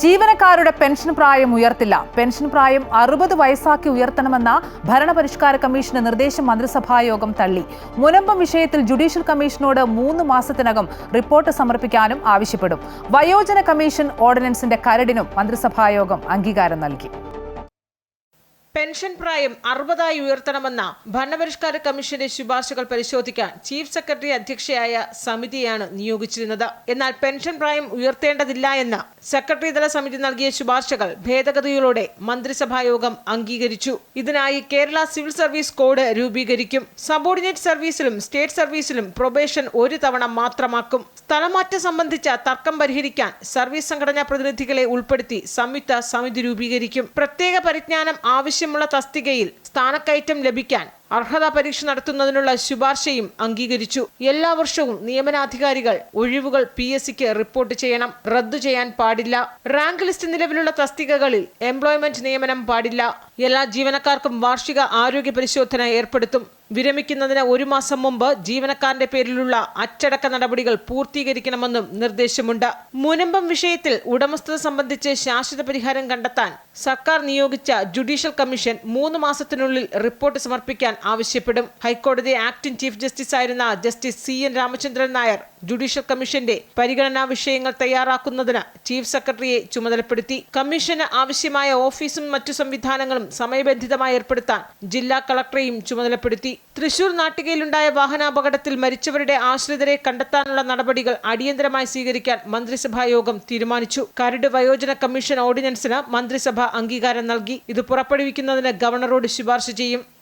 ജീവനക്കാരുടെ പെൻഷൻ പ്രായം ഉയർത്തില്ല. പെൻഷൻ പ്രായം അറുപത് വയസ്സാക്കി ഉയർത്തണമെന്ന ഭരണപരിഷ്കാര കമ്മീഷന്റെ നിർദ്ദേശം മന്ത്രിസഭായോഗം തള്ളി. മുനമ്പം വിഷയത്തിൽ ജുഡീഷ്യൽ കമ്മീഷനോട് മൂന്ന് മാസത്തിനകം റിപ്പോർട്ട് സമർപ്പിക്കാനും ആവശ്യപ്പെടും. വയോജന കമ്മീഷൻ ഓർഡിനൻസിന്റെ കരടിനും മന്ത്രിസഭായോഗം അംഗീകാരം നൽകി. പെൻഷൻ പ്രായം അറുപതായി ഉയർത്തണമെന്ന ഭരണപരിഷ്കാര കമ്മീഷന്റെ ശുപാർശകൾ പരിശോധിക്കാൻ ചീഫ് സെക്രട്ടറി അധ്യക്ഷയായ സമിതിയാണ് നിയോഗിച്ചിരുന്നത്. എന്നാൽ പെൻഷൻ പ്രായം ഉയർത്തേണ്ടതില്ല എന്ന സെക്രട്ടറി തല സമിതി നൽകിയ ശുപാർശകൾ ഭേദഗതികളോടെ മന്ത്രിസഭായോഗം അംഗീകരിച്ചു. ഇതിനായി കേരള സിവിൽ സർവീസ് കോഡ് രൂപീകരിക്കും. സബോർഡിനേറ്റ് സർവീസിലും സ്റ്റേറ്റ് സർവീസിലും പ്രൊബേഷൻ ഒരു തവണ മാത്രമാക്കും. സ്ഥലമാറ്റം സംബന്ധിച്ച തർക്കം പരിഹരിക്കാൻ സർവീസ് സംഘടനാ പ്രതിനിധികളെ ഉൾപ്പെടുത്തി സംയുക്ത സമിതി രൂപീകരിക്കും. പ്രത്യേക പരിജ്ഞാനം ആവശ്യമുള്ള തസ്തികയിൽ സ്ഥാനക്കയറ്റം ലഭിക്കാൻ അർഹതാ പരീക്ഷ നടത്തുന്നതിനുള്ള ശുപാർശയും അംഗീകരിച്ചു. എല്ലാ വർഷവും നിയമനാധികാരികൾ ഒഴിവുകൾ പി എസ് സിക്ക് റിപ്പോർട്ട് ചെയ്യണം. റദ്ദു ചെയ്യാൻ പാടില്ല. റാങ്ക് ലിസ്റ്റ് നിലവിലുള്ള തസ്തികകളിൽ എംപ്ലോയ്മെന്റ് നിയമനം പാടില്ല. എല്ലാ ജീവനക്കാർക്കും വാർഷിക ആരോഗ്യ പരിശോധന ഏർപ്പെടുത്തും. വിരമിക്കുന്നതിന് ഒരു മാസം മുമ്പ് ജീവനക്കാരന്റെ പേരിലുള്ള അച്ചടക്ക നടപടികൾ പൂർത്തീകരിക്കണമെന്നും നിർദ്ദേശമുണ്ട്. മുനമ്പം വിഷയത്തിൽ ഉടമസ്ഥത സംബന്ധിച്ച് ശാശ്വത പരിഹാരം കണ്ടെത്താൻ സർക്കാർ നിയോഗിച്ച ജുഡീഷ്യൽ കമ്മീഷൻ മൂന്ന് മാസത്തിനുള്ളിൽ റിപ്പോർട്ട് സമർപ്പിക്കാൻ ആവശ്യപ്പെടും. ഹൈക്കോടതി ആക്ടിംഗ് ചീഫ് ജസ്റ്റിസ് ആയിരുന്ന justice C N Ramachandran Nair judicial കമ്മീഷന്റെ പരിഗണനാ വിഷയങ്ങൾ തയ്യാറാക്കുന്നതിന് ചീഫ് സെക്രട്ടറിയെ ചുമതലപ്പെടുത്തി. കമ്മീഷന് ആവശ്യമായ ഓഫീസും മറ്റു സംവിധാനങ്ങളും സമയബന്ധിതമായി ഏർപ്പെടുത്താൻ ജില്ലാ കളക്ടറെയും ചുമതലപ്പെടുത്തി. തൃശൂർ നാട്ടികയിലുണ്ടായ വാഹനാപകടത്തിൽ മരിച്ചവരുടെ ആശ്രിതരെ കണ്ടെത്താനുള്ള നടപടികൾ അടിയന്തരമായി സ്വീകരിക്കാൻ മന്ത്രിസഭാ യോഗം തീരുമാനിച്ചു. കരട് വയോജന കമ്മീഷൻ ഓർഡിനൻസിന് മന്ത്രിസഭ അംഗീകാരം നൽകി. ഇത് പുറപ്പെടുവിക്കുന്നതിന് ഗവർണറോട് ശുപാർശ ചെയ്യും.